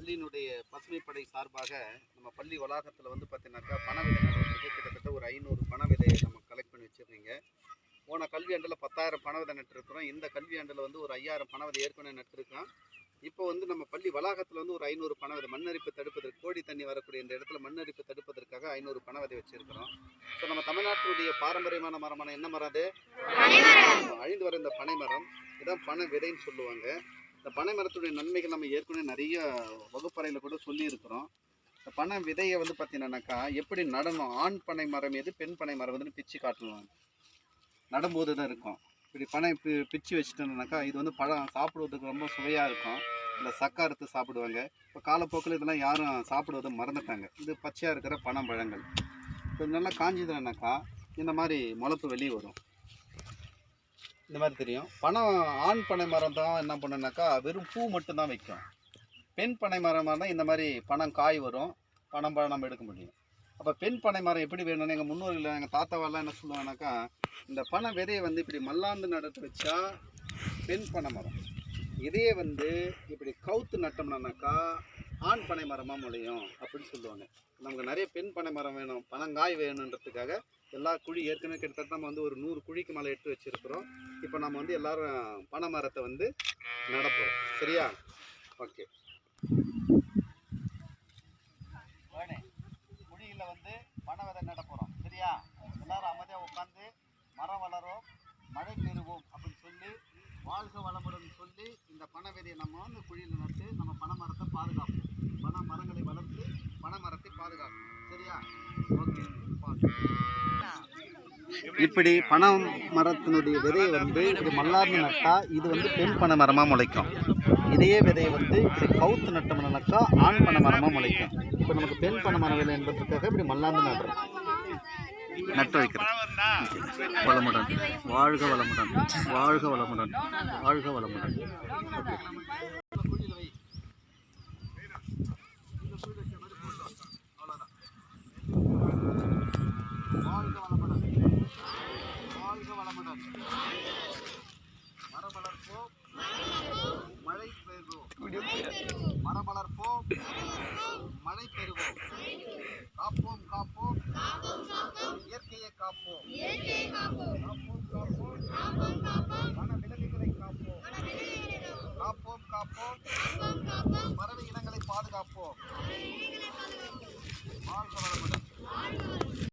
பள்ளியினுடைய பசுமைப்படை சார்பாக நம்ம பள்ளி வளாகத்தில் வந்து பார்த்தீங்கன்னாக்கா பண விதை நடுவதற்கு கிட்டத்தட்ட ஒரு ஐநூறு பண விதையை நம்ம கலெக்ட் பண்ணி வச்சுருந்தீங்க போன கல்வியாண்டில் பத்தாயிரம் பண விதை நட்டுருக்கிறோம். இந்த கல்வியாண்டில் வந்து ஒரு ஐயாயிரம் பண விதை ஏற்கனவே நட்டுருக்கோம் இப்போ வந்து நம்ம பள்ளி வளாகத்தில் வந்து ஒரு ஐநூறு பண விதை மண்ணரிப்பு தடுப்பதற்கு கோடி தண்ணி வரக்கூடிய இந்த இடத்துல மண்ணரிப்பு தடுப்பதற்காக ஐநூறு பண விதை வச்சுருக்கிறோம். ஸோ நம்ம தமிழ்நாட்டினுடைய பாரம்பரியமான மரமான என்ன மரம் அது? அழிந்து வர இந்த பனை மரம் இதான் பனை விதைன்னு சொல்லுவாங்க. இந்த பனை மரத்துடைய நன்மைகள் நம்ம ஏற்கனவே நிறைய வகுப்பறையில் கூட சொல்லியிருக்கிறோம். இந்த பனை விதையை வந்து பார்த்தீங்கன்னாக்கா எப்படி நடணும்? ஆண் பனை மரம் எது பெண் பனை மரம் வந்து பிச்சு காட்டணும். நடும்போது தான் இருக்கும். இப்படி பனை பி பிச்சு வச்சுட்டோம்னாக்கா இது வந்து பழம் சாப்பிடுவதுக்கு ரொம்ப சுவையாக இருக்கும். இல்லை சக்கா அறுத்து சாப்பிடுவாங்க. இப்போ காலப்போக்கில் இதெல்லாம் யாரும் சாப்பிடுவதை மறந்துட்டாங்க. இது பச்சையாக இருக்கிற பனம்பழங்கள். இப்போ நல்லா காஞ்சிதுனாக்கா இந்த மாதிரி முளப்பு வெளியே வரும். இந்த மாதிரி தெரியும். பணம் ஆண் பனை மரம் தான் என்ன பண்ணுனாக்கா வெறும் பூ மட்டும்தான் வைக்கும். பெண் பனை மரமாக இருந்தால் இந்த மாதிரி பணம் காய் வரும். பணம் பழம் நம்ம எடுக்க முடியும். அப்போ பெண் பனை மரம் எப்படி வேணும்னு எங்கள் முன்னோர்கள் எங்கள் தாத்தாவெல்லாம் என்ன சொல்லுவாங்கனாக்கா இந்த பனை விதையை வந்து இப்படி மல்லாந்து நடத்து வச்சா பெண் பனை மரம். இதையே வந்து இப்படி கவுத்து நட்டோம்னாக்கா ஆண் பனை மரமாக முளையும் அப்படின்னு சொல்லுவாங்க. நமக்கு நிறைய பெண் பனை மரம் வேணும் பனங்காய் வேணுன்றதுக்காக எல்லா குழி ஏற்கனவே கிட்டத்தட்ட நம்ம வந்து ஒரு நூறு குழிக்கு மேலே எடுத்து வச்சுருக்கிறோம். இப்போ நம்ம வந்து எல்லாரும் பனை மரத்தை வந்து நடப்போம். சரியா? ஓகே. குழியில் வந்து பனை விதை நட சரியா? எல்லாரும் அமைதியாக உட்காந்து மரம் வளரும் மழை பெறுவோம் வாழ்க வளமுடன் சொல்லி இந்த பனவெறியை நம்ம வந்து குழியில் நட்டு நம்ம பனை மரத்தை பாதுகாப்போம். பனை மரங்களை வளர்த்து பனை மரத்தை பாதுகாக்கணும் சரியா? ஓகே. இப்படி பனம் மரத்தினுடைய விதையை வந்து இப்படி மல்லார்ந்து நட்டா இது வந்து பெண் பனை மரமாக முளைக்கும். இதே விதையை வந்து இப்படி கவுத்து நட்டோம்னாக்கா ஆண் பனை மரமாக முளைக்கும். இப்போ நமக்கு பெண் பனை மரம் விலை என்பதற்காக இப்படி மல்லாந்து நடுறோம். நட்டு வைக்கிறேன் வளமுடன். வாழ்க வளமுடன். வாழ்க வளமுடன். வாழ்க வளமுடன். ஓகே வாழ்க மழை பெறுவோம். காப்போம் காப்போம். காப்போம். இயற்கையை காப்போம். காப்போம் காப்போம். வன விலங்குகளை காப்போம். காப்போம். காப்போம் பறவை இனங்களை பாதுகாப்போம். வாழ்க வளமுடன்.